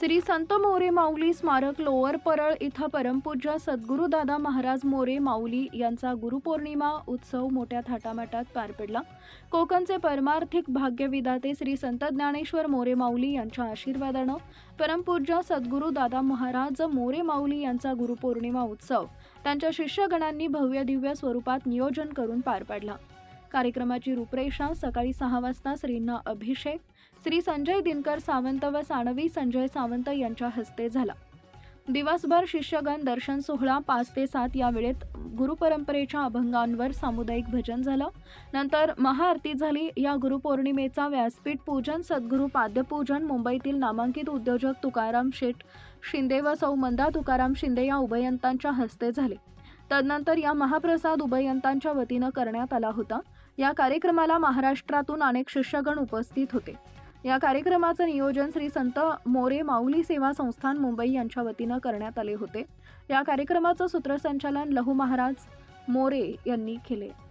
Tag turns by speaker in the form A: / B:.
A: श्री संत मोरे माऊली स्मारक लोअर परळ इथं परमपूज्य सद्गुरू दादा महाराज मोरे माऊली यांचा गुरुपौर्णिमा उत्सव मोठ्या थाटामाटात पार पडला. कोकणचे परमार्थिक भाग्यविदाते श्री संत ज्ञानेश्वर मोरे माऊली यांच्या आशीर्वादानं परमपूज्य सद्गुरू दादा महाराज मोरे माऊली यांचा गुरुपौर्णिमा उत्सव त्यांच्या शिष्यगणांनी भव्य दिव्य स्वरूपात नियोजन करून पार पाडला. कार्यक्रमाची रूपरेषा सकाळी सहा वाजता श्रींना अभिषेक श्री संजय दिनकर सावंत व सानवी संजय सावंत यांच्या हस्ते झाला. दिवसभर शिष्यगण दर्शन सोहळा पाच ते सात या वेळेत गुरुपरंपरेच्या अभंगांवर सामुदायिक भजन झालं. नंतर महाआरती झाली. या गुरुपौर्णिमेचा व्यासपीठ पूजन सद्गुरू पाद्यपूजन मुंबईतील नामांकित उद्योजक तुकाराम शेठ शिंदे व सौ मंदा तुकाराम शिंदे या उभयंतांच्या हस्ते झाले. तदनंतर या महाप्रसाद उभयंतांच्या वतीनं करण्यात आला होता. या कार्यक्रमाला महाराष्ट्रातून अनेक शिष्यगण उपस्थित होते. या कार्यक्रमाचं नियोजन श्री संत मोरे माऊली सेवा संस्थान मुंबई यांच्या वतीनं करण्यात आले होते. या कार्यक्रमाचं सूत्रसंचालन लहू महाराज मोरे यांनी केले.